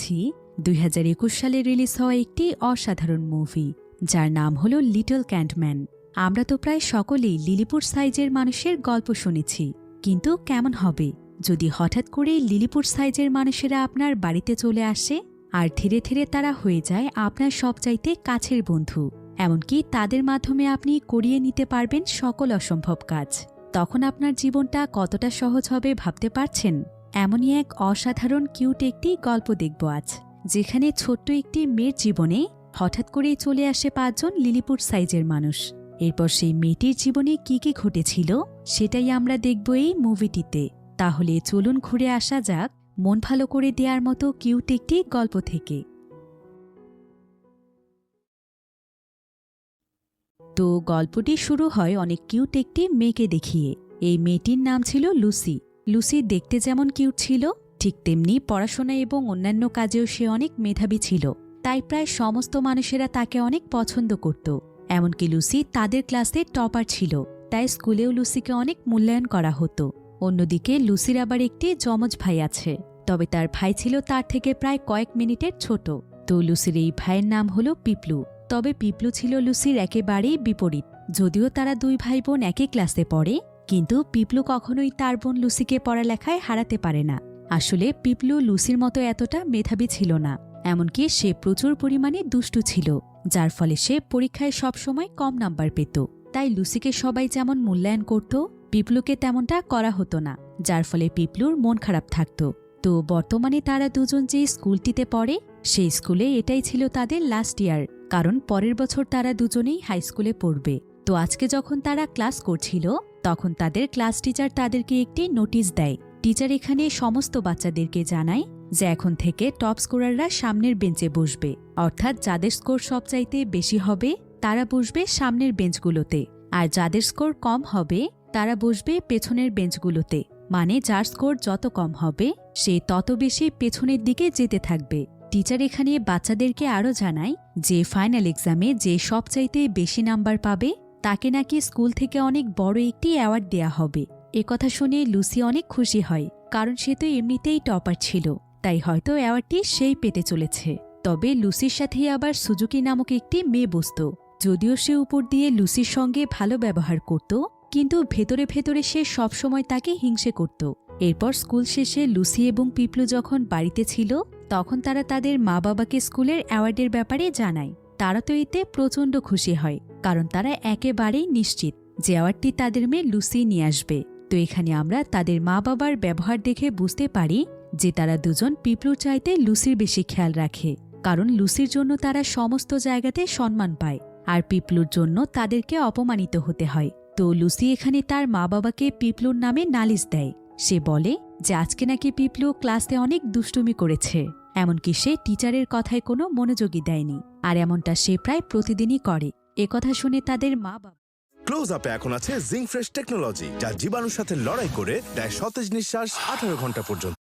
যাচ্ছি দুই সালে রিলিজ হওয়া একটি অসাধারণ মুভি, যার নাম হল লিটল ক্যান্টম্যান। আমরা তো প্রায় সকলেই লিলিপুর সাইজের মানুষের গল্প শুনেছি, কিন্তু কেমন হবে? যদি হঠাৎ করে লিলিপুর সাইজের মানুষেরা আপনার বাড়িতে চলে আসে, আর ধীরে ধীরে তারা হয়ে যায় আপনার সবচাইতে কাছের বন্ধু, এমনকি তাদের মাধ্যমে আপনি করিয়ে নিতে পারবেন সকল অসম্ভব কাজ, তখন আপনার জীবনটা কতটা সহজ হবে ভাবতে পারছেন? এমনই এক অসাধারণ কিউট একটি গল্প দেখব আজ, যেখানে ছোট্ট একটি মেয়ের জীবনে হঠাৎ করেই চলে আসে পাঁচজন লিলিপুর সাইজের মানুষ। এরপর সেই মেয়েটির জীবনে কি কি ঘটেছিল, সেটাই আমরা দেখব এই মুভিটিতে তাহলে চলুন ঘুরে আসা যাক, মন ভালো করে দেওয়ার মতো কিউট একটি গল্প থেকে। তো গল্পটি শুরু হয় অনেক কিউট একটি মেয়েকে দেখিয়ে। এই মেয়েটির নাম ছিল লুসি। লুসি দেখতে যেমন কিউট ছিল, ঠিক তেমনি পড়াশোনা এবং অন্যান্য কাজেও সে অনেক মেধাবী ছিল। তাই প্রায় সমস্ত মানুষেরা তাকে অনেক পছন্দ করত। এমনকি লুসি তাদের ক্লাসে টপার ছিল, তাই স্কুলেও লুসিকে অনেক মূল্যায়ন করা হতো। অন্যদিকে লুসির আবার একটি যমজ ভাই আছে, তবে তার ভাই ছিল তার থেকে প্রায় কয়েক মিনিটের ছোট। তো লুসির এই ভাইয়ের নাম হলো পিপলু। তবে পিপলু ছিল লুসির একেবারেই বিপরীত, যদিও তারা দুই ভাই বোন একই ক্লাসে পড়ে। কিন্তু পিপলু কখনোই তার বোন লুসিকে পড়ালেখায় হারাতে পারে না। আসলে পিপলু লুসির মতো এতটা মেধাবী ছিল না, এমনকি সে প্রচুর পরিমাণে দুষ্টু ছিল, যার ফলে সে পরীক্ষায় সবসময় কম নাম্বার পেত। তাই লুসিকে সবাই যেমন মূল্যায়ন করত, পিপলুকে তেমনটা করা হতো না, যার ফলে পিপলুর মন খারাপ থাকত। তো বর্তমানে তারা দুজন যে স্কুলটিতে পড়ে, সেই স্কুলে এটাই ছিল তাদের লাস্ট ইয়ার কারণ পরের বছর তারা দুজনেই হাই স্কুলে পড়বে। তো আজকে যখন তারা ক্লাস করছিল তখন তাদের ক্লাস টিচার তাদেরকে একটি নোটিশ দেয়। টিচার এখানে সমস্ত বাচ্চাদেরকে জানায় যে এখন থেকে টপ স্কোরাররা সামনের বেঞ্চে বসবে। অর্থাৎ যাদের স্কোর সবচাইতে বেশি হবে, তারা বসবে সামনের বেঞ্চগুলোতে। আর যাদের স্কোর কম হবে, তারা বসবে পেছনের বেঞ্চগুলোতে। মানে যার স্কোর যত কম হবে, সে তত বেশি পেছনের দিকে যেতে থাকবে। টিচার এখানে বাচ্চাদেরকে আরও জানায় যে, ফাইনাল এক্সামে যে সবচাইতে বেশি নাম্বার পাবে তাকে নাকি স্কুল থেকে অনেক বড় একটি অ্যাওয়ার্ড দেয়া হবে। কথা শুনে লুসি অনেক খুশি হয়, কারণ সে তো এমনিতেই টপার ছিল, তাই হয়তো অ্যাওয়ার্ডটি সেই পেতে চলেছে। তবে লুসির সাথে আবার সুজুকি নামক একটি মেয়ে বসত, যদিও সে উপর দিয়ে লুসির সঙ্গে ভালো ব্যবহার করত, কিন্তু ভেতরে ভেতরে সে সবসময় তাকে হিংসে করত। এরপর স্কুল শেষে লুসি এবং পিপলু যখন বাড়িতে ছিল, তখন তারা তাদের মা বাবাকে স্কুলের অ্যাওয়ার্ডের ব্যাপারে জানায়। তারা তো এতে প্রচণ্ড খুশি হয়, কারণ তারা একেবারেই নিশ্চিত যে অ্যাওয়ার্ডটি তাদের মেয়ে লুসি নিয়ে আসবে। তো এখানে আমরা তাদের মা বাবার ব্যবহার দেখে বুঝতে পারি যে তারা দুজন পিপলুর চাইতে লুসির বেশি খেয়াল রাখে, কারণ লুসির জন্য তারা সমস্ত জায়গাতে সম্মান পায় আর পিপলুর জন্য তাদেরকে অপমানিত হতে হয়। তো লুসি এখানে তার মা বাবাকে পিপলুর নামে নালিশ দেয়। সে বলে যে আজকে নাকি পিপলু ক্লাসে অনেক দুষ্টুমি করেছে, এমনকি সে টিচারের কথায় কোনো মনোযোগী দেয়নি। আর এমনটা সে প্রায় প্রতিদিনই করে। একথা শুনে তাদের মা বাবা ক্লোজ আপে এখন আছে জিঙ্ক ফ্রেশ টেকনোলজি যা জীবাণুর সাথে লড়াই করে দেয় সতেজ নিঃশ্বাস আঠারো ঘণ্টা পর্যন্ত।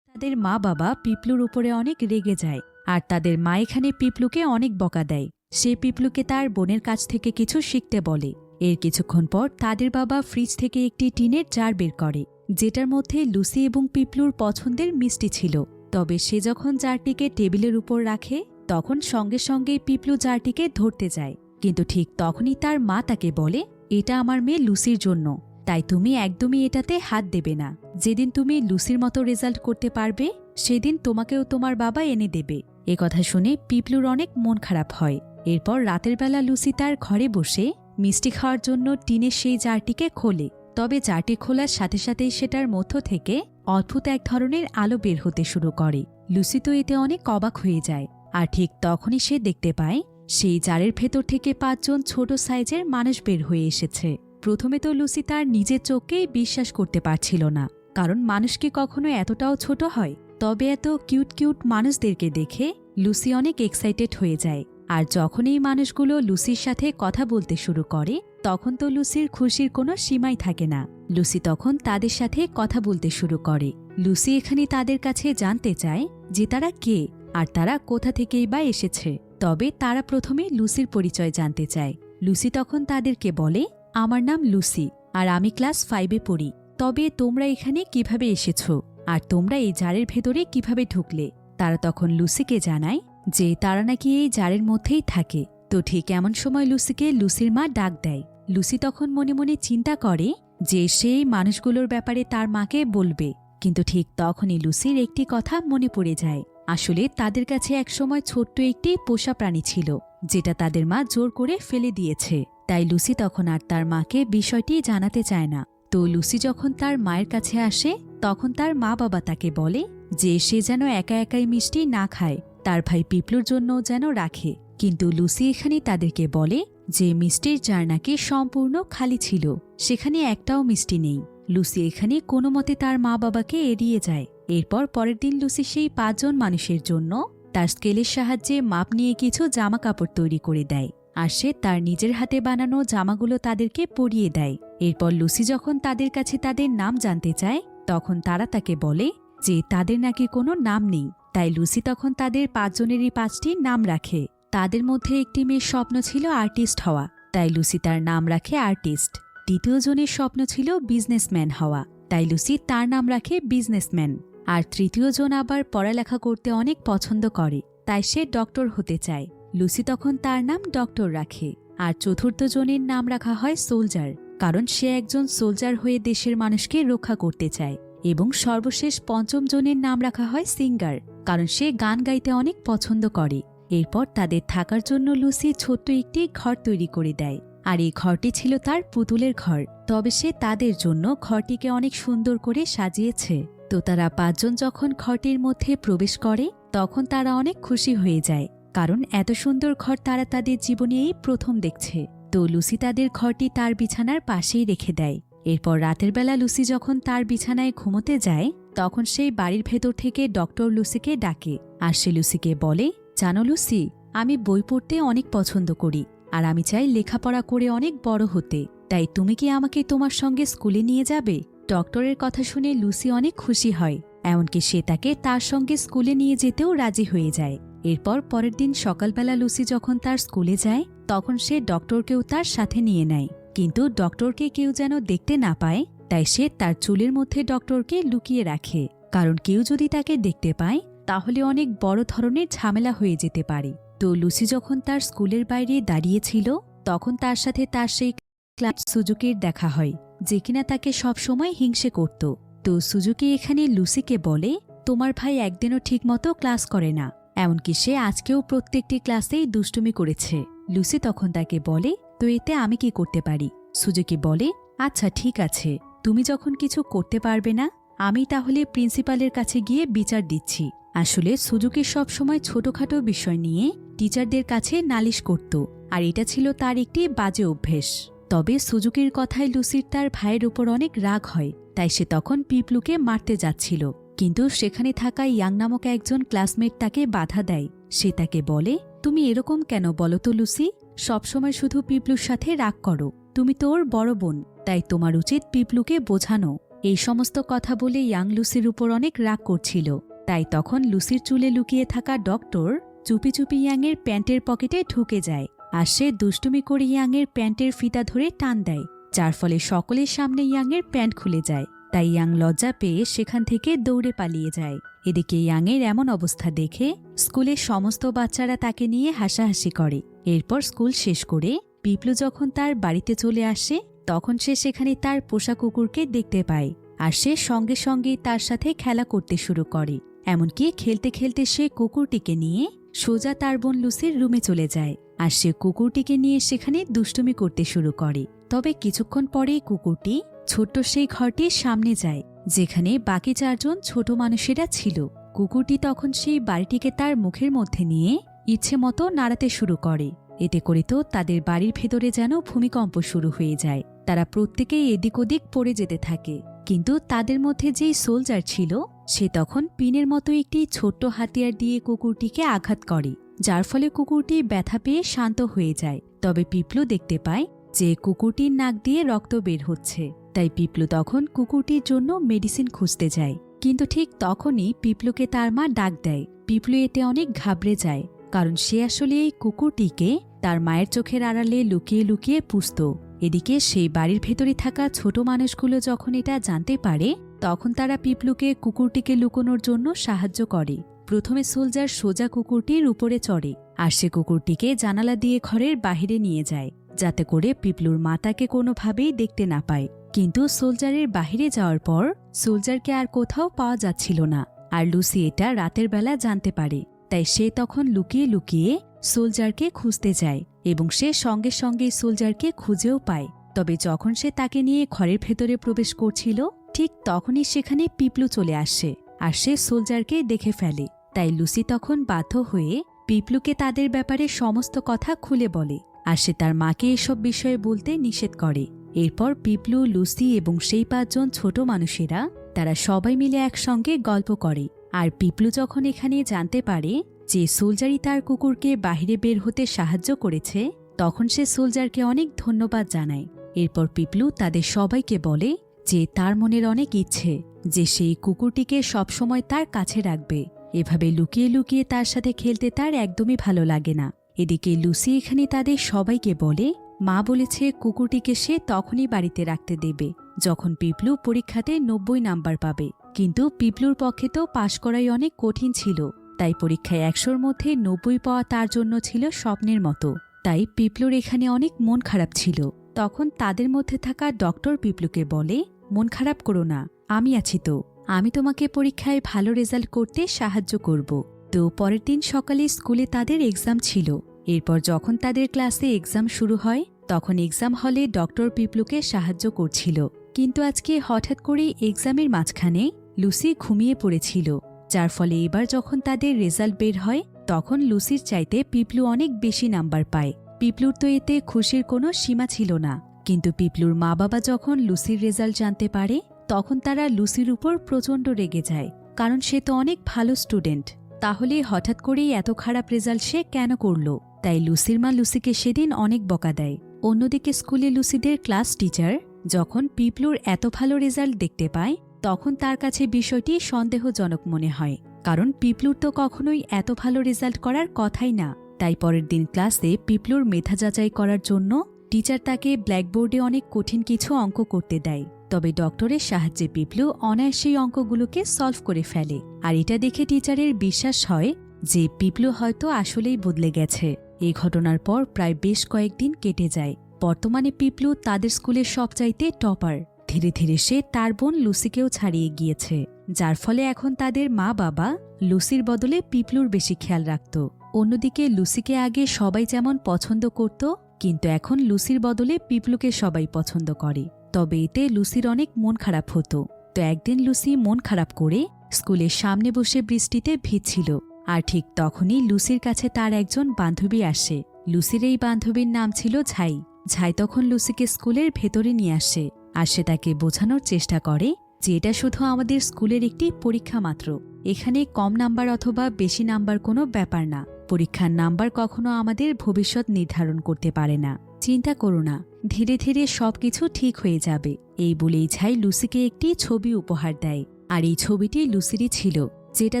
তাদের মা বাবা পিপলুর উপরে অনেক রেগে যায় আর তাদের মা এখানে পিপলুকে অনেক বকা দেয়। সে পিপলুকে তার বোনের কাছ থেকে কিছু শিখতে বলে। এর কিছুক্ষণ পর তাদের বাবা ফ্রিজ থেকে একটি টিনের জার বের করে যেটার মধ্যে লুসি এবং পিপলুর পছন্দের মিষ্টি ছিল। তবে সে যখন জারটিকে টেবিলের উপর রাখে তখন সঙ্গে সঙ্গে পিপলু জারটিকে ধরতে যায়। কিন্তু ঠিক তখনই তার মা তাকে বলে, এটা আমার মেয়ে লুসির জন্য। তাই তুমি একদমই এটাতে হাত দেবে না। যেদিন তুমি লুসির মতো রেজাল্ট করতে পারবে, সেদিন তোমাকেও তোমার বাবা এনে দেবে। এ কথা শুনে পিপলুর অনেক মন খারাপ হয়। এরপর রাতের বেলা লুসি তার ঘরে বসে মিষ্টি খাওয়ার জন্য টিনের সেই জারটিকে খোলে। তবে জারটি খোলার সাথে সাথেই সেটার মধ্য থেকে অদ্ভুত এক ধরনের আলো বের হতে শুরু করে। লুসি তো এতে অনেক অবাক হয়ে যায়। আর ঠিক তখনই সে দেখতে পায়, সেই জারের ভেতর থেকে পাঁচজন ছোট সাইজের মানুষ বের হয়ে এসেছে। প্রথমে তো লুসি তার নিজের চোখকেই বিশ্বাস করতে পারছিল না, কারণ মানুষ কি কখনো এতটাও ছোট হয়? তবে এত কিউট কিউট মানুষদেরকে দেখে লুসি অনেক এক্সাইটেড হয়ে যায়। আর যখন এই মানুষগুলো লুসির সাথে কথা বলতে শুরু করে, তখন তো লুসির খুশির কোনো সীমাই থাকে না। লুসি তখন তাদের সাথে কথা বলতে শুরু করে। লুসি এখানে তাদের কাছে জানতে চায় যে তারা কে? আর তারা কোথা থেকেই বা এসেছে। তবে তারা প্রথমে লুসির পরিচয় জানতে চায়। লুসি তখন তাদেরকে বলে, আমার নাম লুসি, আর আমি ক্লাস ফাইভে পড়ি। তবে তোমরা এখানে কীভাবে এসেছ? আর তোমরা এই জারের ভেতরে কীভাবে ঢুকলে? তারা তখন লুসিকে জানায় যে, তারা নাকি এই জারের মধ্যেই থাকে। তো ঠিক এমন সময় লুসিকে লুসির মা ডাক দেয়। লুসি তখন মনে মনে চিন্তা করে যে সেই মানুষগুলোর ব্যাপারে তার মাকে বলবে। কিন্তু ঠিক তখনই লুসির একটি কথা মনে পড়ে যায়। আসলে তাদের কাছে একসময় ছোট্ট একটি পোষা প্রাণী ছিল, যেটা তাদের মা জোর করে ফেলে দিয়েছে। তাই লুসি তখন আর তার মাকে বিষয়টি জানাতে চায় না। তো লুসি যখন তার মায়ের কাছে আসে, তখন তার মা বাবা তাকে বলে যে সে যেন একা একাই মিষ্টি না খায়, তার ভাই পিপলুর জন্য যেন রাখে। কিন্তু লুসি এখানে তাদেরকে বলে যে মিষ্টির জার নাকি সম্পূর্ণ খালি ছিল, সেখানে একটাও মিষ্টি নেই। লুসি এখানে কোনো মতে তার মা বাবাকে এড়িয়ে যায়। এরপর পরের দিন লুসি সেই পাঁচজন মানুষের জন্য তার স্কেলের সাহায্যে মাপ নিয়ে কিছু জামা কাপড় তৈরি করে দেয় আর সে তার নিজের হাতে বানানো জামাগুলো তাদেরকে পরিয়ে দেয়। এরপর লুসি যখন তাদের কাছে তাদের নাম জানতে চায়, তখন তারা তাকে বলে যে তাদের নাকি কোনো নাম নেই। তাই লুসি তখন তাদের পাঁচজনেরই পাঁচটি নাম রাখে। তাদের মধ্যে একটি মেয়ের স্বপ্ন ছিল আর্টিস্ট হওয়া। তাই লুসি তার নাম রাখে আর্টিস্ট। দ্বিতীয় জনের স্বপ্ন ছিল বিজনেসম্যান হওয়া। তাই লুসি তার নাম রাখে বিজনেসম্যান। আর তৃতীয় জন আবার পড়ালেখা করতে অনেক পছন্দ করে, তাই সে ডক্টর হতে চায়। লুসি তখন তার নাম ডক্টর রাখে, আর চতুর্থ জনের নাম রাখা হয় সোলজার, কারণ সে একজন সোলজার হয়ে দেশের মানুষকে রক্ষা করতে চায়, এবং সর্বশেষ পঞ্চম জনের নাম রাখা হয় সিঙ্গার, কারণ সে গান গাইতে অনেক পছন্দ করে। এরপর তাদের থাকার জন্য লুসি ছোট্ট একটি ঘর তৈরি করে দেয়, আর এই ঘরটি ছিল তার পুতুলের ঘর, তবে সে তাদের জন্য ঘরটিকে অনেক সুন্দর করে সাজিয়েছে। তো তারা পাঁচজন যখন ঘরটির মধ্যে প্রবেশ করে, তখন তারা অনেক খুশি হয়ে যায়, কারণ এত সুন্দর ঘর তারা তাদের জীবনে এই প্রথম দেখছে। তো লুসি তাদের ঘরটি তার বিছানার পাশেই রেখে দেয়। এরপর রাতের বেলা লুসি যখন তার বিছানায় ঘুমোতে যায়, তখন সেই বাড়ির ভেতর থেকে ডক্টর লুসিকে ডাকে আর সে লুসিকে বলে, জানো লুসি, আমি বই পড়তে অনেক পছন্দ করি আর আমি চাই লেখাপড়া করে অনেক বড় হতে। তাই তুমি কি আমাকে তোমার সঙ্গে স্কুলে নিয়ে যাবে? ডক্টরের কথা শুনে লুসি অনেক খুশি হয়, এমনকি সে তাকে তার সঙ্গে স্কুলে নিয়ে যেতেও রাজি হয়ে যায়। এরপর পরের দিন সকালবেলা লুসি যখন তার স্কুলে যায়, তখন সে ডক্টরকেও তার সাথে নিয়ে নেয়। কিন্তু ডক্টরকে কেউ যেন দেখতে না পায়, তাই সে তার চুলের মধ্যে ডক্টরকে লুকিয়ে রাখে। কারণ কেউ যদি তাকে দেখতে পায়, তাহলে অনেক বড় ধরনের ঝামেলা হয়ে যেতে পারে। তো লুসি যখন তার স্কুলের বাইরে দাঁড়িয়েছিল, তখন তার সাথে তার সেই ক্লাস সুজুকির দেখা হয়। যে কিনা তাকে সবসময় হিংসে করত। তো সুজুকি এখানে লুসিকে বলে, তোমার ভাই একদিনও ঠিকমতো ক্লাস করে না। এমনকি সে আজকেও প্রত্যেকটি ক্লাসেই দুষ্টুমি করেছে। লুসি তখন তাকে বলে, তো এতে আমি কি করতে পারি? সুজুকি বলে আচ্ছা ঠিক আছে। তুমি যখন কিছু করতে পারবে না, আমি তাহলে প্রিন্সিপালের কাছে গিয়ে বিচার দিচ্ছি। আসলে সুজুকি সবসময় ছোটখাটো বিষয় নিয়ে টিচারদের কাছে নালিশ করত, আর এটা ছিল তার একটি বাজে অভ্যেস। তবে সুজুকির কথায় লুসির তার ভাইয়ের উপর অনেক রাগ হয়, তাই সে তখন পিপলুকে মারতে যাচ্ছিল। কিন্তু সেখানে থাকা ইয়াং নামক একজন ক্লাসমেট তাকে বাধা দেয়। সে তাকে বলে, তুমি এরকম কেন বলো তো লুসি? সবসময় শুধু পিপলুর সাথে রাগ করো। তুমি তো ওর বড় বোন, তাই তোমার উচিত পিপলুকে বোঝানো। এই সমস্ত কথা বলে ইয়াং লুসির উপর অনেক রাগ করছিল। তাই তখন লুসির চুলে লুকিয়ে থাকা ডক্টর চুপি চুপি ইয়াংয়ের প্যান্টের পকেটে ঢুকে যায়। আর সে দুষ্টুমি করে ইয়াংয়ের প্যান্টের ফিতা ধরে টান দেয়, যার ফলে সকলের সামনে ইয়াংয়ের প্যান্ট খুলে যায়। তাই ইয়াং লজ্জা পেয়ে সেখান থেকে দৌড়ে পালিয়ে যায়। এদিকে ইয়াংয়ের এমন অবস্থা দেখে স্কুলের সমস্ত বাচ্চারা তাকে নিয়ে হাসাহাসি করে। এরপর স্কুল শেষ করে পিপলু যখন তার বাড়িতে চলে আসে, তখন সে সেখানে তার পোষা কুকুরকে দেখতে পায় আর সে সঙ্গে সঙ্গেই তার সাথে খেলা করতে শুরু করে। এমনকি খেলতে খেলতে সে কুকুরটিকে নিয়ে সোজা তার বোন লুসির রুমে চলে যায়। আর সে কুকুরটিকে নিয়ে সেখানে দুষ্টুমি করতে শুরু করে। তবে কিছুক্ষণ পরেই কুকুরটি, ছোট্ট সেই ঘরটির সামনে যায়, যেখানে বাকি চারজন ছোট মানুষেরা ছিল। কুকুরটি তখন সেই বাড়িটিকে তার মুখের মধ্যে নিয়ে ইচ্ছে মতো নাড়াতে শুরু করে। এতে করে তো তাদের বাড়ির ভেতরে যেন ভূমিকম্প শুরু হয়ে যায়। তারা প্রত্যেকেই এদিক ওদিক পড়ে যেতে থাকে। কিন্তু তাদের মধ্যে যেই সোলজার ছিল, সে তখন পিনের মতো একটি ছোট্ট হাতিয়ার দিয়ে কুকুরটিকে আঘাত করে। যার ফলে কুকুরটি ব্যথা পেয়ে শান্ত হয়ে যায়। তবে পিপলু দেখতে পায় যে কুকুরটির নাক দিয়ে রক্ত বের হচ্ছে। তাই পিপলু তখন কুকুরটির জন্য মেডিসিন খুঁজতে যায়। কিন্তু ঠিক তখনই পিপলুকে তার মা ডাক দেয়। পিপলু এতে অনেক ঘাবড়ে যায়, কারণ সে আসলে এই কুকুরটিকে তার মায়ের চোখের আড়ালে লুকিয়ে লুকিয়ে পুষত। এদিকে সেই বাড়ির ভেতরে থাকা ছোট মানুষগুলো যখন এটা জানতে পারে, তখন তারা পিপলুকে কুকুরটিকে লুকোনোর জন্য সাহায্য করে। প্রথমে সোলজার সোজা কুকুরটির উপরে চড়ে আর সে কুকুরটিকে জানালা দিয়ে ঘরের বাহিরে নিয়ে যায়, যাতে করে পিপলুর মাতাকে কোনোভাবেই দেখতে না পায়। কিন্তু সোলজারের বাহিরে যাওয়ার পর সোলজারকে আর কোথাও পাওয়া যাচ্ছিল না আর লুসি এটা রাতের বেলা জানতে পারে। তাই সে তখন লুকিয়ে লুকিয়ে সোলজারকে খুঁজতে যায় এবং সে সঙ্গে সঙ্গে সোলজারকে খুঁজেও পায়। তবে যখন সে তাকে নিয়ে ঘরের ভেতরে প্রবেশ করছিল, ঠিক তখনই সেখানে পিপলু চলে আসে আর সে সোলজারকে দেখে ফেলে। তাই লুসি তখন বাধ্য হয়ে পিপলুকে তাদের ব্যাপারে সমস্ত কথা খুলে বলে আর সে তার মাকে এসব বিষয়ে বলতে নিষেধ করে। এরপর পিপলু, লুসি এবং সেই পাঁচজন ছোট মানুষেরা তারা সবাই মিলে একসঙ্গে গল্প করে। আর পিপলু যখন এখানে জানতে পারে যে সোলজারই তার কুকুরকে বাহিরে বের হতে সাহায্য করেছে, তখন সে সোলজারকে অনেক ধন্যবাদ জানায়। এরপর পিপলু তাদের সবাইকে বলে যে তার মনের অনেক ইচ্ছে যে সেই কুকুরটিকে সবসময় তার কাছে রাখবে। এভাবে লুকিয়ে লুকিয়ে তার সাথে খেলতে তার একদমই ভালো লাগে না। এদিকে লুসি এখানে তাদের সবাইকে বলে, মা বলেছে কুকুরটিকে সে তখনই বাড়িতে রাখতে দেবে, যখন পিপলু পরীক্ষাতে নব্বই নাম্বার পাবে। কিন্তু পিপলুর পক্ষে তো পাশ করাই অনেক কঠিন ছিল, তাই পরীক্ষায় একশোর মধ্যে নব্বই পাওয়া তার জন্য ছিল স্বপ্নের মতো। তাই পিপলুর এখানে অনেক মন খারাপ ছিল। তখন তাদের মধ্যে থাকা ডক্টর পিপলুকে বলে, মন খারাপ করো না, আমি আছি তো। আমি তোমাকে পরীক্ষায় ভালো রেজাল্ট করতে সাহায্য করব। তো পরের দিন সকালে স্কুলে তাদের এক্সাম ছিল। এরপর যখন তাদের ক্লাসে এক্সাম শুরু হয়, তখন এক্সাম হলে ডক্টর পিপলুকে সাহায্য করছিল। কিন্তু আজকে হঠাৎ করে এক্সামের মাঝখানে লুসি ঘুমিয়ে পড়েছিল। যার ফলে এবার যখন তাদের রেজাল্ট বের হয়, তখন লুসির চাইতে পিপলু অনেক বেশি নাম্বার পায়। পিপলুর তো এতে খুশির কোনো সীমা ছিল না। কিন্তু পিপলুর মা বাবা যখন লুসির রেজাল্ট জানতে পারে তখন তারা লুসির উপর প্রচণ্ড রেগে যায়, কারণ সে তো অনেক ভালো স্টুডেন্ট। তাহলে হঠাৎ করেই এত খারাপ রেজাল্ট সে কেন করল? তাই লুসির মা লুসিকে সেদিন অনেক বকা দেয়। অন্যদিকে স্কুলে লুসিদের ক্লাস টিচার যখন পিপলুর এত ভালো রেজাল্ট দেখতে পায়, তখন তার কাছে বিষয়টি সন্দেহজনক মনে হয়, কারণ পিপলুর তো কখনোই এত ভালো রেজাল্ট করার কথাই না। তাই পরের দিন ক্লাসে পিপলুর মেধা যাচাই করার জন্য টিচার তাকে ব্ল্যাকবোর্ডে অনেক কঠিন কিছু অঙ্ক করতে দেয়। তবে ডক্টরের সাহায্যে পিপলু অনায়াসেই অঙ্কগুলোকে সলভ করে ফেলে। আর এটা দেখে টিচারের বিশ্বাস হয় যে পিপলু হয়তো আসলেই বদলে গেছে। এই ঘটনার পর প্রায় বেশ কয়েকদিন কেটে যায়। বর্তমানে পিপলু তাদের স্কুলের সবচাইতে টপার। ধীরে ধীরে সে তার বোন লুসিকেও ছাড়িয়ে গিয়েছে। যার ফলে এখন তাদের মা বাবা লুসির বদলে পিপলুর বেশি খেয়াল রাখত। অন্যদিকে লুসিকে আগে সবাই যেমন পছন্দ করত, কিন্তু এখন লুসির বদলে পিপলুকে সবাই পছন্দ করে। তবে এতে লুসির অনেক মন খারাপ হতো। তো একদিন লুসি মন খারাপ করে স্কুলের সামনে বসে বৃষ্টিতে ভিজছিল। আর ঠিক তখনই লুসির কাছে তার একজন বান্ধবী আসে। লুসির এই বান্ধবীর নাম ছিল ঝাই। ঝাই তখন লুসিকে স্কুলের ভেতরে নিয়ে আসে আর সে তাকে বোঝানোর চেষ্টা করে যে এটা শুধু আমাদের স্কুলের একটি পরীক্ষা মাত্র। এখানে কম নাম্বার অথবা বেশি নাম্বার কোনো ব্যাপার না। পরীক্ষার নাম্বার কখনো আমাদের ভবিষ্যৎ নির্ধারণ করতে পারে না। চিন্তা করো না, ধীরে ধীরে সবকিছু ঠিক হয়ে যাবে। এই বলেই ছাই লুসিকে একটি ছবি উপহার দেয়। আর এই ছবিটি লুসিরই ছিল, যেটা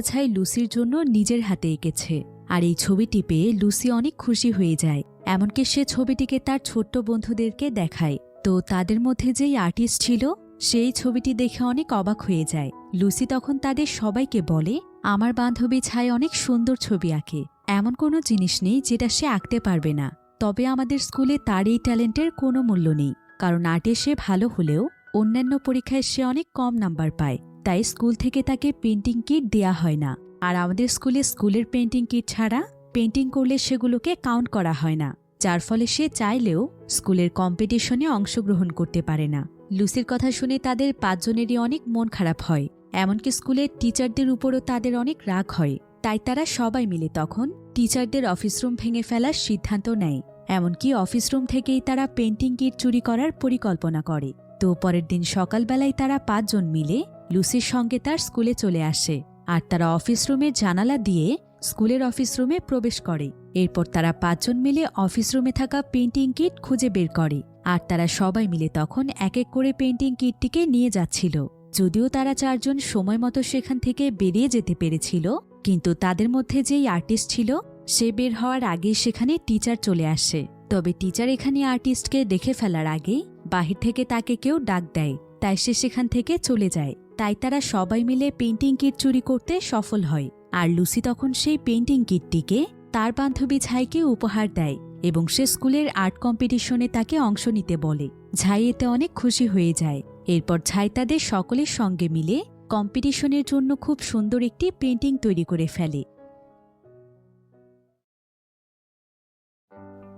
ছাই লুসির জন্য নিজের হাতে এঁকেছে। আর এই ছবিটি পেয়ে লুসি অনেক খুশি হয়ে যায়। এমনকি সে ছবিটিকে তার ছোট্ট বন্ধুদেরকে দেখায়। তো তাদের মধ্যে যেই আর্টিস্ট ছিল, সেই ছবিটি দেখে অনেক অবাক হয়ে যায়। লুসি তখন তাদের সবাইকে বলে, আমার বান্ধবী ছাই অনেক সুন্দর ছবি আঁকে। এমন কোনো জিনিস নেই যেটা সে আঁকতে পারবে না। তবে আমাদের স্কুলে তার এই ট্যালেন্টের কোনো মূল্য নেই। কারণ আর্টে সে ভালো হলেও অন্যান্য পরীক্ষায় সে অনেক কম নাম্বার পায়। তাই স্কুল থেকে তাকে পেন্টিং কিট দেয়া হয় না। আর আমাদের স্কুলে স্কুলের পেন্টিং কিট ছাড়া পেন্টিং করলে সেগুলোকে কাউন্ট করা হয় না। যার ফলে সে চাইলেও স্কুলের কম্পিটিশনে অংশগ্রহণ করতে পারে না। লুসির কথা শুনে তাদের পাঁচজনেরই অনেক মন খারাপ হয়। এমনকি স্কুলের টিচারদের উপরও তাদের অনেক রাগ হয়। তাই তারা সবাই মিলে তখন টিচারদের অফিস রুম ভেঙে ফেলার সিদ্ধান্ত নেয়। এমনকি অফিস রুম থেকেই তারা পেন্টিং কিট চুরি করার পরিকল্পনা করে। তো পরের দিন সকালবেলায় তারা পাঁচজন মিলে লুসির সঙ্গে তার স্কুলে চলে আসে আর তারা অফিস রুমের জানালা দিয়ে স্কুলের অফিস রুমে প্রবেশ করে। এরপর তারা পাঁচজন মিলে অফিস রুমে থাকা পেন্টিং কিট খুঁজে বের করে আর তারা সবাই মিলে তখন এক এক করে পেন্টিং কিটটিকে নিয়ে যাচ্ছিল। যদিও তারা চারজন সময় মতো সেখান থেকে বেরিয়ে যেতে পেরেছিল কিন্তু তাদের মধ্যে যেই আর্টিস্ট ছিল, সে বের হওয়ার আগেই সেখানে টিচার চলে আসে। তবে টিচার এখানে আর্টিস্টকে দেখে ফেলার আগে বাহির থেকে তাকে কেউ ডাক দেয়, তাই সে সেখান থেকে চলে যায়। তাই তারা সবাই মিলে পেন্টিং কিট চুরি করতে সফল হয়। আর লুসি তখন সেই পেন্টিং কিটটিকে তার বান্ধবী ঝাইকে উপহার দেয় এবং সে স্কুলের আর্ট কম্পিটিশনে তাকে অংশ নিতে বলে। ঝাই এতে অনেক খুশি হয়ে যায়। এরপর ঝাই তাদের সকলের সঙ্গে মিলে কম্পিটিশনের জন্য খুব সুন্দর একটি পেন্টিং তৈরি করে ফেলে।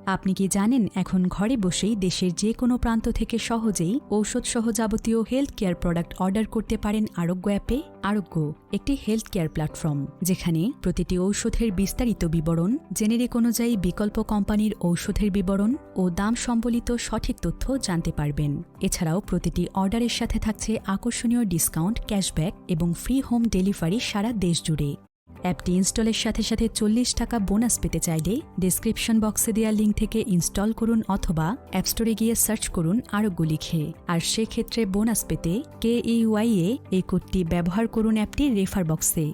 আপনি কি জানেন, এখন ঘরে বসেই দেশের যে কোনো প্রান্ত থেকে সহজেই ঔষধ সহ যাবতীয় হেলথ কেয়ার প্রোডাক্ট অর্ডার করতে পারেন আরোগ্য অ্যাপে আরোগ্য, একটি হেলথ কেয়ার প্ল্যাটফর্ম যেখানে প্রতিটি ঔষধের বিস্তারিত বিবরণ, জেনেরিক অনুযায়ী বিকল্প কোম্পানির ঔষধের বিবরণ ও দাম সম্বলিত সঠিক তথ্য জানতে পারবেন। এছাড়াও প্রতিটি অর্ডারের সাথে থাকছে আকর্ষণীয় ডিসকাউন্ট ক্যাশব্যাক এবং ফ্রি হোম ডেলিভারি সারা দেশ জুড়ে অ্যাপটি ইনস্টলের সাথে সাথে চল্লিশ টাকা বোনাস পেতে চাইলে ডিসক্রিপশন বক্সে দেওয়া লিঙ্ক থেকে ইনস্টল করুন অথবা অ্যাপ স্টোরে গিয়ে সার্চ করুন আরোগ্য লিখে। আর সেক্ষেত্রে বোনাস পেতে কে ইউআই এ এই কোডটি ব্যবহার করুন অ্যাপটির রেফার বক্সে।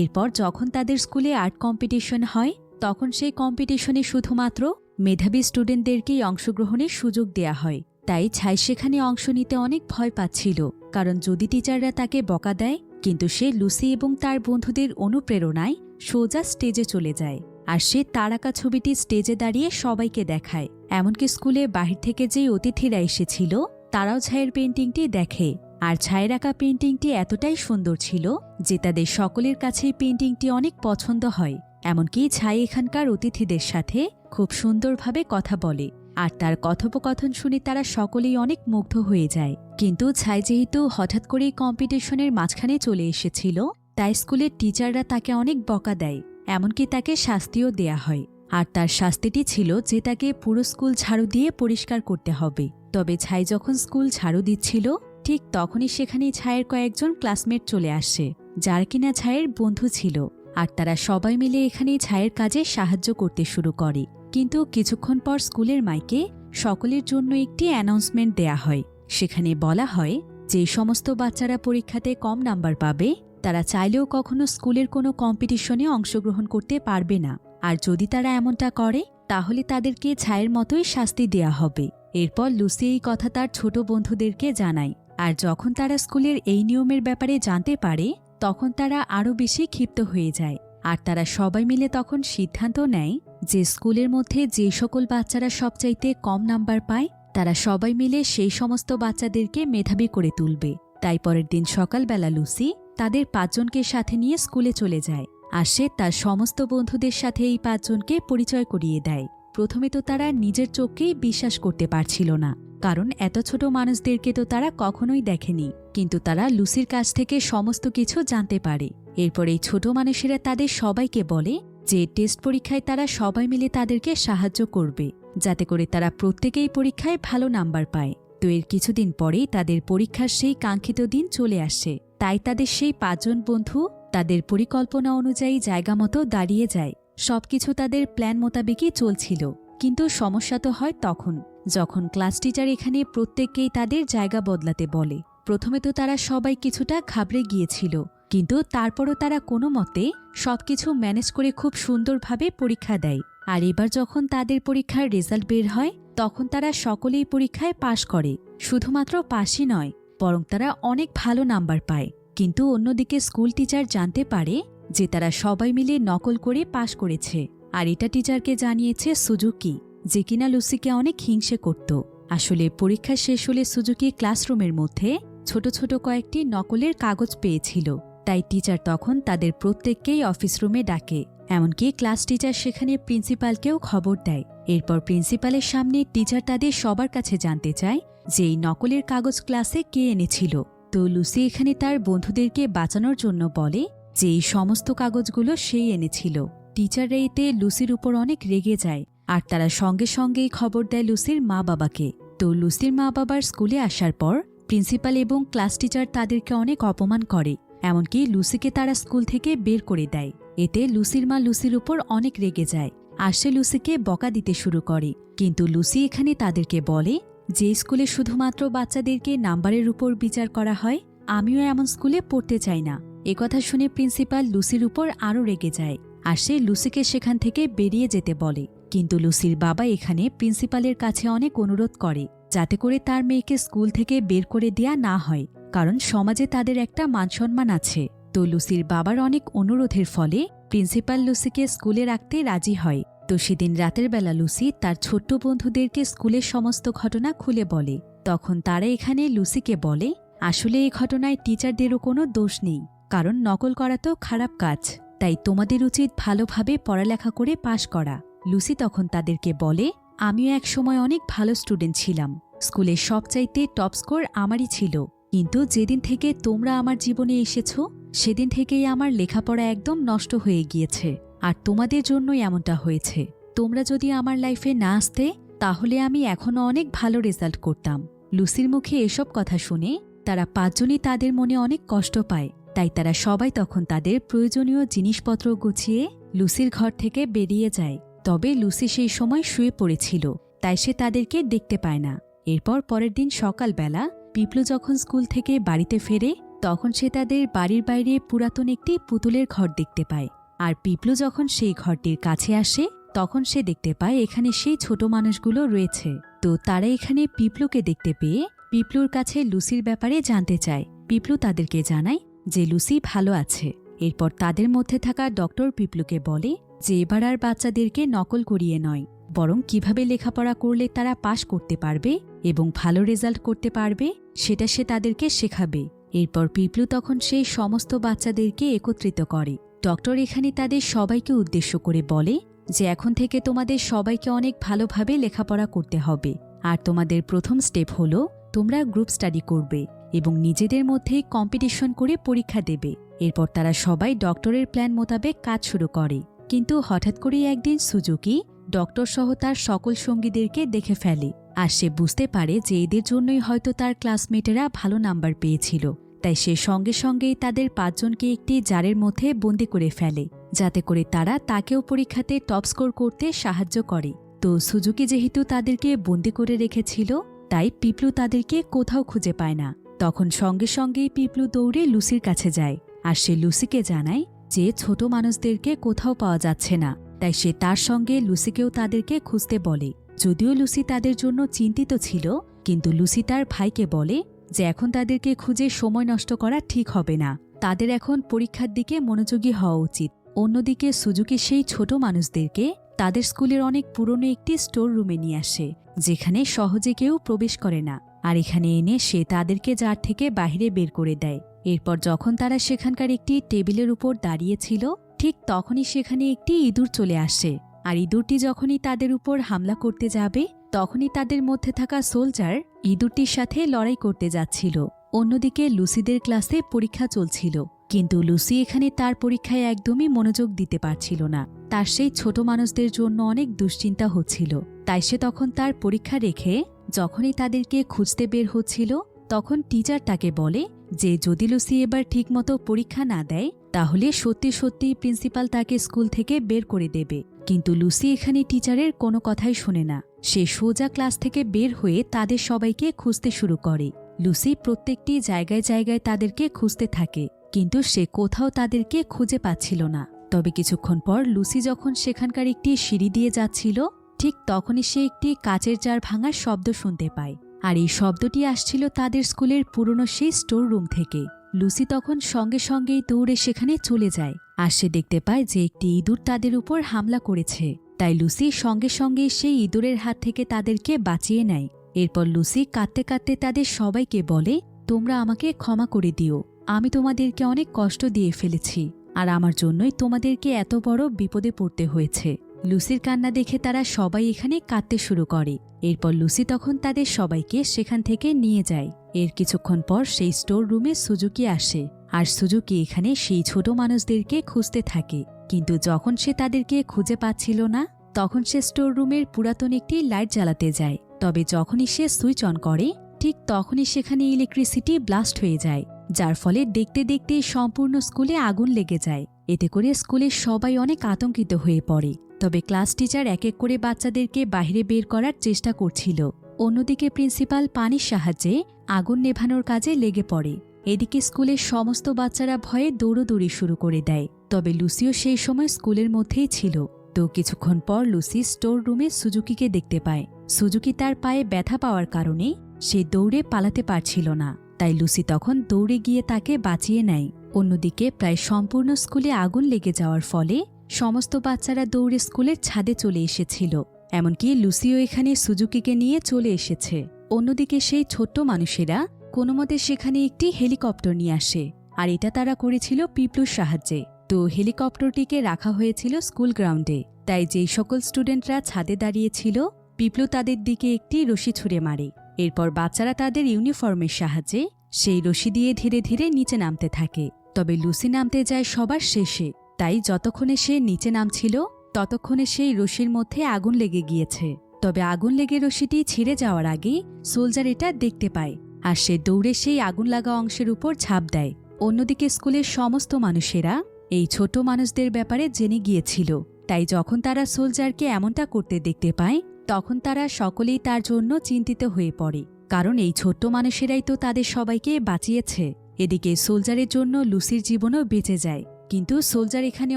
এরপর যখন তাদের স্কুলে আর্ট কম্পিটিশন হয়, তখন সেই কম্পিটিশনে শুধুমাত্র মেধাবী স্টুডেন্টদেরকেই অংশগ্রহণের সুযোগ দেয়া হয়। তাই ছাই সেখানে অংশ নিতে অনেক ভয় পাচ্ছিল, কারণ যদি টিচাররা তাকে বকা দেয় কিন্তু সে লুসি এবং তার বন্ধুদের অনুপ্রেরণায় সোজা স্টেজে চলে যায় আর সে তারাকা ছবিটি স্টেজে দাঁড়িয়ে সবাইকে দেখায়। এমনকি স্কুলে বাহির থেকে যে অতিথিরা এসেছিল, তারাও ছায়ের পেন্টিংটি দেখে। আর ছায়ের আঁকা পেন্টিংটি এতটাই সুন্দর ছিল যে তাদের সকলের কাছেই পেন্টিংটি অনেক পছন্দ হয়। এমনকি ছাই এখানকার অতিথিদের সাথে খুব সুন্দরভাবে কথা বলে। আর তার কথোপকথন শুনে তারা সকলেই অনেক মুগ্ধ হয়ে যায়। কিন্তু ছাই যেহেতু হঠাৎ করেই কম্পিটিশনের মাঝখানে চলে এসেছিল, তাই স্কুলের টিচাররা তাকে অনেক বকা দেয়, এমনকি তাকে শাস্তিও দেয়া হয়। আর তার শাস্তিটি ছিল যে তাকে পুরো স্কুল ঝাড়ু দিয়ে পরিষ্কার করতে হবে। তবে ছাই যখন স্কুল ঝাড়ু দিচ্ছিল, ঠিক তখনই সেখানে ছায়ের কয়েকজন ক্লাসমেট চলে আসে, যার কিনা ছায়ের বন্ধু ছিল। আর তারা সবাই মিলে এখানে ছায়ের কাজে সাহায্য করতে শুরু করে। কিন্তু কিছুক্ষণ পর স্কুলের মাইকে সকলের জন্য একটি অ্যানাউন্সমেন্ট দেয়া হয়। সেখানে বলা হয়, যে সমস্ত বাচ্চারা পরীক্ষাতে কম নাম্বার পাবে, তারা চাইলেও কখনো স্কুলের কোনো কম্পিটিশনে অংশগ্রহণ করতে পারবে না। আর যদি তারা এমনটা করে, তাহলে তাদেরকে ছায়ের মতোই শাস্তি দেয়া হবে। এরপর লুসি এই কথা তার ছোট বন্ধুদেরকে জানায়। আর যখন তারা স্কুলের এই নিয়মের ব্যাপারে জানতে পারে, তখন তারা আরও বেশি ক্ষিপ্ত হয়ে যায়। আর তারা সবাই মিলে তখন সিদ্ধান্ত নেয় যে স্কুলের মধ্যে যে সকল বাচ্চারা সবচাইতে কম নাম্বার পায়, তারা সবাই মিলে সেই সমস্ত বাচ্চাদেরকে মেধাবী করে তুলবে। তাই পরের দিন সকালবেলা লুসি তাদের পাঁচজনকে সাথে নিয়ে স্কুলে চলে যায় আর সে তার সমস্ত বন্ধুদের সাথে এই পাঁচজনকে পরিচয় করিয়ে দেয়। প্রথমে তো তারা নিজের চোখকেই বিশ্বাস করতে পারছিল না, কারণ এত ছোট মানুষদেরকে তো তারা কখনোই দেখেনি, কিন্তু তারা লুসির কাছ থেকে সমস্ত কিছু জানতে পারে। এরপর এই ছোট মানুষেরা তাদের সবাইকে বলে যে টেস্ট পরীক্ষায় তারা সবাই মিলে তাদেরকে সাহায্য করবে, যাতে করে তারা প্রত্যেকেই পরীক্ষায় ভালো নাম্বার পায়। তো এর কিছুদিন পরেই তাদের পরীক্ষার সেই কাঙ্ক্ষিত দিন চলে আসে। তাই তাদের সেই পাঁচজন বন্ধু তাদের পরিকল্পনা অনুযায়ী জায়গা মতো দাঁড়িয়ে যায়। সবকিছু তাদের প্ল্যান মোতাবেকই চলছিল। কিন্তু সমস্যা তো হয় তখন, যখন ক্লাস টিচার এখানে প্রত্যেককেই তাদের জায়গা বদলাতে বলে। প্রথমে তো তারা সবাই কিছুটা ঘাবড়ে গিয়েছিল, কিন্তু তারপরও তারা কোনো মতে সবকিছু ম্যানেজ করে খুব সুন্দরভাবে পরীক্ষা দেয়। আর এবার যখন তাদের পরীক্ষার রেজাল্ট বের হয়, তখন তারা সকলেই পরীক্ষায় পাশ করে। শুধুমাত্র পাশই নয়, বরং তারা অনেক ভালো নাম্বার পায়। কিন্তু অন্যদিকে স্কুল টিচার জানতে পারে যে তারা সবাই মিলে নকল করে পাশ করেছে। আর এটা টিচারকে জানিয়েছে সুজুকি, যে কিনা লুসিকে অনেক হিংসে করত। আসলে পরীক্ষা শেষ হলে সুজুকি ক্লাসরুমের মধ্যে ছোট ছোট কয়েকটি নকলের কাগজ পেয়েছিল। তাই টিচার তখন তাদের প্রত্যেককেই অফিস রুমে ডাকে। এমনকি ক্লাস টিচার সেখানে প্রিন্সিপালকেও খবর দেয়। এরপর প্রিন্সিপালের সামনে টিচার তাদের সবার কাছে জানতে চায় যে এই নকলের কাগজ ক্লাসে কে এনেছিল। তো লুসি এখানে তার বন্ধুদেরকে বাঁচানোর জন্য বলে যে এই সমস্ত কাগজগুলো সেই এনেছিল। টিচাররা এতে লুসির উপর অনেক রেগে যায় আর তারা সঙ্গে সঙ্গেই খবর দেয় লুসির মা বাবাকে তো লুসির মা বাবার স্কুলে আসার পর প্রিন্সিপাল এবং ক্লাস টিচার তাদেরকে অনেক অপমান করে। এমনকি লুসিকে তারা স্কুল থেকে বের করে দেয়। এতে লুসির মা লুসির উপর অনেক রেগে যায় আর সে লুসিকে বকা দিতে শুরু করে। কিন্তু লুসি এখানে তাদেরকে বলে যে স্কুলে শুধুমাত্র বাচ্চাদেরকে নাম্বারের উপর বিচার করা হয়, আমিও এমন স্কুলে পড়তে চাই না। একথা শুনে প্রিন্সিপাল লুসির উপর আরও রেগে যায় আর সে লুসিকে সেখান থেকে বেরিয়ে যেতে বলে। কিন্তু লুসির বাবা এখানে প্রিন্সিপালের কাছে অনেক অনুরোধ করে, যাতে করে তার মেয়েকে স্কুল থেকে বের করে দেয়া না হয়। কারণ সমাজে তাদের একটা মানসম্মান আছে। তো লুসির বাবার অনেক অনুরোধের ফলে প্রিন্সিপাল লুসিকে স্কুলে রাখতে রাজি হয়। তো সেদিন রাতের বেলা লুসি তার ছোট্ট বন্ধুদেরকে স্কুলের সমস্ত ঘটনা খুলে বলে। তখন তারা এখানে লুসিকে বলে, আসলে এই ঘটনায় টিচারদেরও কোনো দোষ নেই, কারণ নকল করা তো খারাপ কাজ। তাই তোমাদের উচিত ভালোভাবে পড়ালেখা করে পাশ করা। লুসি তখন তাদেরকে বলে, আমিও এক সময় অনেক ভালো স্টুডেন্ট ছিলাম। স্কুলের সবচাইতে টপ স্কোর আমারই ছিল। কিন্তু যেদিন থেকে তোমরা আমার জীবনে এসেছ, সেদিন থেকেই আমার লেখাপড়া একদম নষ্ট হয়ে গিয়েছে। আর তোমাদের জন্যই এমনটা হয়েছে। তোমরা যদি আমার লাইফে না আসতে, তাহলে আমি এখনও অনেক ভালো রেজাল্ট করতাম। লুসির মুখে এসব কথা শুনে তারা পাঁচজনই তাদের মনে অনেক কষ্ট পায়। তাই তারা সবাই তখন তাদের প্রয়োজনীয় জিনিসপত্র গুছিয়ে লুসির ঘর থেকে বেরিয়ে যায়। তবে লুসি সেই সময় শুয়ে পড়েছিল, তাই সে তাদেরকে দেখতে পায় না। এরপর পরের দিন সকালবেলা পিপলু যখন স্কুল থেকে বাড়িতে ফেরে, তখন সে তাদের বাড়ির বাইরে পুরাতন একটি পুতুলের ঘর দেখতে পায়। আর পিপলু যখন সেই ঘরটির কাছে আসে, তখন সে দেখতে পায় এখানে সেই ছোট মানুষগুলো রয়েছে। তো তারা এখানে পিপলুকে দেখতে পেয়ে পিপলুর কাছে লুসির ব্যাপারে জানতে চায়। পিপলু তাদেরকে জানায় যে লুসি ভালো আছে। এরপর তাদের মধ্যে থাকা ডক্টর পিপলুকে বলে যে এবার আর বাচ্চাদেরকে নকল করিয়ে নয়, বরং কীভাবে লেখাপড়া করলে তারা পাশ করতে পারবে এবং ভালো রেজাল্ট করতে পারবে, সেটা সে তাদেরকে শেখাবে। এরপর পিপলু তখন সেই সমস্ত বাচ্চাদেরকে একত্রিত করে। ডক্টর এখানে তাদের সবাইকে উদ্দেশ্য করে বলে যে, এখন থেকে তোমাদের সবাইকে অনেক ভালোভাবে লেখাপড়া করতে হবে। আর তোমাদের প্রথম স্টেপ হলো, তোমরা গ্রুপ স্টাডি করবে এবং নিজেদের মধ্যেই কম্পিটিশন করে পরীক্ষা দেবে। এরপর তারা সবাই ডক্টরের প্ল্যান মোতাবেক কাজ শুরু করে। কিন্তু হঠাৎ করেই একদিন সুজুকি ডক্টর সহ তার সকল সঙ্গীদেরকে দেখে ফেলে আর সে বুঝতে পারে যে এদের জন্যই হয়তো তার ক্লাসমেটেরা ভালো নাম্বার পেয়েছিল। তাই সে সঙ্গে সঙ্গেই তাদের পাঁচজনকে একটি জারের মধ্যে বন্দি করে ফেলে, যাতে করে তারা তাকেও পরীক্ষাতে টপ স্কোর করতে সাহায্য করে। তো সুজুকি যেহেতু তাদেরকে বন্দি করে রেখেছিল, তাই পিপলু তাদেরকে কোথাও খুঁজে পায় না। তখন সঙ্গে সঙ্গেই পিপলু দৌড়ে লুসির কাছে যায়, আর সে লুসিকে জানায় যে ছোট মানুষদেরকে কোথাও পাওয়া যাচ্ছে না, তাই সে তার সঙ্গে লুসিকেও তাদেরকে খুঁজতে বলে। যদিও লুসি তাদের জন্য চিন্তিত ছিল, কিন্তু লুসি তার ভাইকে বলে যে এখন তাদেরকে খুঁজে সময় নষ্ট করা ঠিক হবে না। তাদের এখন পরীক্ষার দিকে মনোযোগী হওয়া উচিত। অন্যদিকে সুজুকি সেই ছোট মানুষদেরকে তাদের স্কুলের অনেক পুরনো একটি স্টোর রুমে নিয়ে আসে, যেখানে সহজে কেউ প্রবেশ করে না। আর এখানে এনে সে তাদেরকে যার থেকে বাইরে বের করে দেয়। এরপর যখন তারা সেখানকার একটি টেবিলের উপর দাঁড়িয়েছিল, ঠিক তখনই সেখানে একটি ইঁদুর চলে আসে। আর ইঁদুরটি যখনই তাদের উপর হামলা করতে যাবে, তখনই তাদের মধ্যে থাকা সোলজার ইঁদুরটির সাথে লড়াই করতে যাচ্ছিল। অন্যদিকে লুসিদের ক্লাসে পরীক্ষা চলছিল, কিন্তু লুসি এখানে তার পরীক্ষায় একদমই মনোযোগ দিতে পারছিল না। তার সেই ছোট মানুষদের জন্য অনেক দুশ্চিন্তা হচ্ছিল। তাই সে তখন তার পরীক্ষা রেখে, যখনই তাদেরকে খুঁজতে বের হচ্ছিল, তখন টিচার তাকে বলে যে যদি লুসি এবার ঠিকমতো পরীক্ষা না দেয়, তাহলে সত্যি সত্যি প্রিন্সিপাল তাকে স্কুল থেকে বের করে দেবে। কিন্তু লুসি এখানে টিচারের কোনো কথাই শোনে না। সে সোজা ক্লাস থেকে বের হয়ে তাদের সবাইকে খুঁজতে শুরু করে। লুসি প্রত্যেকটি জায়গায় জায়গায় তাদেরকে খুঁজতে থাকে, কিন্তু সে কোথাও তাদেরকে খুঁজে পাচ্ছিল না। তবে কিছুক্ষণ পর লুসি যখন সেখানকার একটি সিঁড়ি দিয়ে যাচ্ছিল, ঠিক তখনই সে একটি কাচের জার ভাঙার শব্দ শুনতে পায়। আর এই শব্দটি আসছিল তাদের স্কুলের পুরনো সেই স্টোর রুম থেকে। লুসি তখন সঙ্গে সঙ্গেই দৌড়ে সেখানে চলে যায় আর সে দেখতে পায় যে একটি ইঁদুর তাদের উপর হামলা করেছে। তাই লুসি সঙ্গে সঙ্গে সেই ইঁদুরের হাত থেকে তাদেরকে বাঁচিয়ে নেয়। এরপর লুসি কাঁদতে কাঁদতে তাদের সবাইকে বলে, তোমরা আমাকে ক্ষমা করে দিও। আমি তোমাদেরকে অনেক কষ্ট দিয়ে ফেলেছি। আর আমার জন্যই তোমাদেরকে এত বড় বিপদে পড়তে হয়েছে। লুসির কান্না দেখে তারা সবাই এখানে কাঁদতে শুরু করে। এরপর লুসি তখন তাদের সবাইকে সেখান থেকে নিয়ে যায়। এর কিছুক্ষণ পর সেই স্টোর রুমে সুজুকি আসে। আর সুজুকি এখানে সেই ছোট মানুষদেরকে খুঁজতে থাকে। কিন্তু যখন সে তাদেরকে খুঁজে পাচ্ছিল না, তখন সে স্টোর রুমের পুরাতন একটি লাইট জ্বালাতে যায়। তবে যখনই সে সুইচ অন করে, ঠিক তখনই সেখানে ইলেকট্রিসিটি ব্লাস্ট হয়ে যায়, যার ফলে দেখতে দেখতে সম্পূর্ণ স্কুলে আগুন লেগে যায়। এতে করে স্কুলের সবাই অনেক আতঙ্কিত হয়ে পড়ে। তবে ক্লাস টিচার এক এক করে বাচ্চাদেরকে বাইরে বের করার চেষ্টা করছিল। অন্যদিকে প্রিন্সিপাল পানির সাহায্যে আগুন নেভানোর কাজে লেগে পড়ে। এদিকে স্কুলের সমস্ত বাচ্চারা ভয়ে দৌড়োদৌড়ি শুরু করে দেয়। তবে লুসিও সেই সময় স্কুলের মধ্যেই ছিল। তো কিছুক্ষণ পর লুসি স্টোর রুমে সুজুকিকে দেখতে পায়। সুজুকি তার পায়ে ব্যথা পাওয়ার কারণে সে দৌড়ে পালাতে পারছিল না। তাই লুসি তখন দৌড়ে গিয়ে তাকে বাঁচিয়ে নেয়। অন্যদিকে প্রায় সম্পূর্ণ স্কুলে আগুন লেগে যাওয়ার ফলে সমস্ত বাচ্চারা দৌড়ে স্কুলের ছাদে চলে এসেছিল। এমনকি লুসিও এখানে সুজুকিকে নিয়ে চলে এসেছে। অন্যদিকে সেই ছোট্ট মানুষেরা কোনো মতে সেখানে একটি হেলিকপ্টার নিয়ে আসে, আর এটা তারা করেছিল পিপলুর সাহায্যে। তো হেলিকপ্টারটিকে রাখা হয়েছিল স্কুল গ্রাউন্ডে। তাই যেই সকল স্টুডেন্টরা ছাদে দাঁড়িয়েছিল, পিপলু তাদের দিকে একটি রশি ছুঁড়ে মারে। এরপর বাচ্চারা তাদের ইউনিফর্মের সাহায্যে সেই রশি দিয়ে ধীরে ধীরে নিচে নামতে থাকে। তবে লুসি নামতে যায় সবার শেষে। তাই যতক্ষণে সে নিচে নামছিল, ততক্ষণে সেই রশির মধ্যে আগুন লেগে গিয়েছে। তবে আগুন লেগে রশিটি ছিঁড়ে যাওয়ার আগে সোলজার এটা দেখতে পায় আর সে দৌড়ে সেই আগুন লাগা অংশের উপর ঝাঁপ দেয়। অন্যদিকে স্কুলের সমস্ত মানুষেরা এই ছোট মানুষদের ব্যাপারে জেনে গিয়েছিল। তাই যখন তারা সোলজারকে এমনটা করতে দেখতে পায়, তখন তারা সকলেই তার জন্য চিন্তিত হয়ে পড়ে। কারণ এই ছোট্ট মানুষেরাই তো তাদের সবাইকে বাঁচিয়েছে। এদিকে সোলজারের জন্য লুসির জীবনও বেঁচে যায়। কিন্তু সোলজার এখানে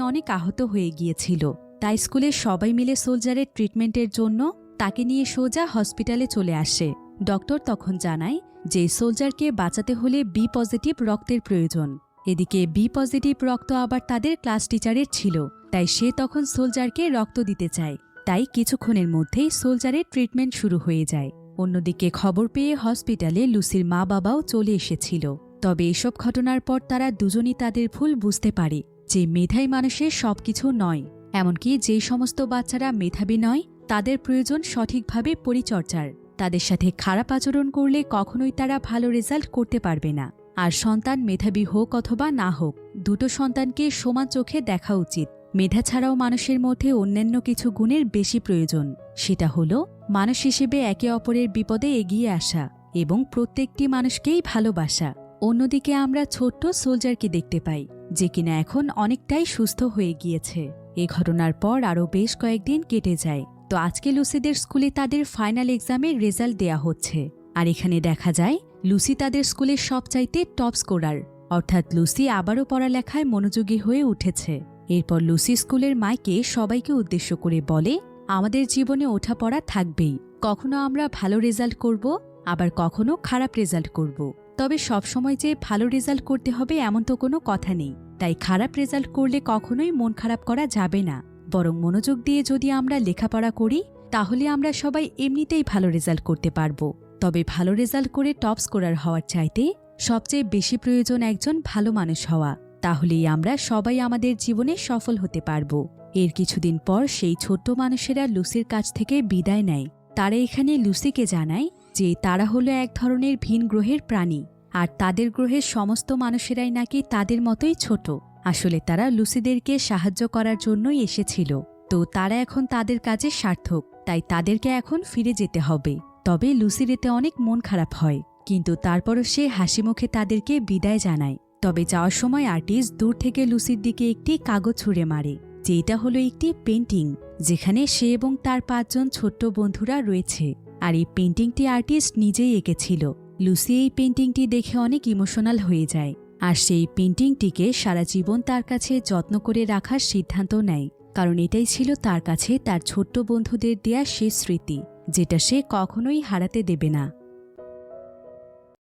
অনেক আহত হয়ে গিয়েছিল। তাই স্কুলের সবাই মিলে সোলজারের ট্রিটমেন্টের জন্য তাকে নিয়ে সোজা হসপিটালে চলে আসে। ডক্টর তখন জানায় যে সোলজারকে বাঁচাতে হলে বি পজিটিভ রক্তের প্রয়োজন। এদিকে বি পজিটিভ রক্ত আবার তাদের ক্লাস টিচারের ছিল, তাই সে তখন সোলজারকে রক্ত দিতে চায়। তাই কিছুক্ষণের মধ্যেই সোলজারের ট্রিটমেন্ট শুরু হয়ে যায়। অন্যদিকে খবর পেয়ে হসপিটালে লুসির মা বাবাও চলে এসেছিল। তবে এসব ঘটনার পর তারা দুজনই তাদের ভুল বুঝতে পারে যে মেধাই মানুষের সবকিছু নয়। এমনকি যে সমস্ত বাচ্চারা মেধাবী নয়, তাদের প্রয়োজন সঠিকভাবে পরিচর্যার। তাদের সাথে খারাপ আচরণ করলে কখনোই তারা ভালো রেজাল্ট করতে পারবে না। আর সন্তান মেধাবী হোক অথবা না হোক, দুটো সন্তানকে সমান চোখে দেখা উচিত। মেধা ছাড়াও মানুষের মধ্যে অন্যান্য কিছু গুণের বেশি প্রয়োজন। সেটা হলো, মানুষ হিসেবে একে অপরের বিপদে এগিয়ে আসা এবং প্রত্যেকটি মানুষকেই ভালোবাসা। অন্যদিকে আমরা ছোট্ট সোলজারকে দেখতে পাই, যে কিনা এখন অনেকটাই সুস্থ হয়ে গিয়েছে। এ ঘটনার পর আরও বেশ কয়েকদিন কেটে যায়। তো আজকে লুসিদের স্কুলে তাদের ফাইনাল এক্সামের রেজাল্ট দেয়া হচ্ছে। আর এখানে দেখা যায়, লুসি তাদের স্কুলের সবচাইতে টপ স্কোরার। অর্থাৎ লুসি আবারও পড়ালেখায় মনোযোগী হয়ে উঠেছে। এরপর লুসি স্কুলের মাইকে সবাইকে উদ্দেশ্য করে বলে, আমাদের জীবনে ওঠাপড়া থাকবেই। কখনো আমরা ভালো রেজাল্ট করব, আবার কখনো খারাপ রেজাল্ট করব। তবে সবসময় যে ভালো রেজাল্ট করতে হবে এমন তো কোনো কথা নেই। তাই খারাপ রেজাল্ট করলে কখনোই মন খারাপ করা যাবে না। বরং মনোযোগ দিয়ে যদি আমরা লেখাপড়া করি, তাহলে আমরা সবাই এমনিতেই ভালো রেজাল্ট করতে পারব। তবে ভালো রেজাল্ট করে টপ স্কোরার হওয়ার চাইতে সবচেয়ে বেশি প্রয়োজন একজন ভালো মানুষ হওয়া। তাহলেই আমরা সবাই আমাদের জীবনে সফল হতে পারব। এর কিছুদিন পর সেই ছোট্ট মানুষেরা লুসির কাছ থেকে বিদায় নেয়। তারা এখানে লুসিকে জানায় যে তারা হলো এক ধরনের ভিন গ্রহের প্রাণী, আর তাদের গ্রহের সমস্ত মানুষেরাই নাকি তাদের মতোই ছোট। আসলে তারা লুসিদেরকে সাহায্য করার জন্যই এসেছিল। তো তারা এখন তাদের কাজে সার্থক, তাই তাদেরকে এখন ফিরে যেতে হবে। তবে লুসির এতে অনেক মন খারাপ হয়, কিন্তু তারপরও সে হাসি মুখে তাদেরকে বিদায় জানায়। তবে যাওয়ার সময় আর্টিস্ট দূর থেকে লুসির দিকে একটি কাগজ ছুঁড়ে মারে, যেটা হলো একটি পেন্টিং যেখানে সে এবং তার পাঁচজন ছোট্ট বন্ধুরা রয়েছে। আর এই পেন্টিংটি আর্টিস্ট নিজেই এঁকেছিল। লুসি এই পেন্টিংটি দেখে অনেক ইমোশনাল হয়ে যায়। আর সেই পেন্টিংটিকে সারা জীবন তার কাছে যত্ন করে রাখার সিদ্ধান্ত নেয়। কারণ এটাই ছিল তার কাছে তার ছোট্ট বন্ধুদের দেয়া শেষ স্মৃতি, যেটা সে কখনোই হারাতে দেবে না।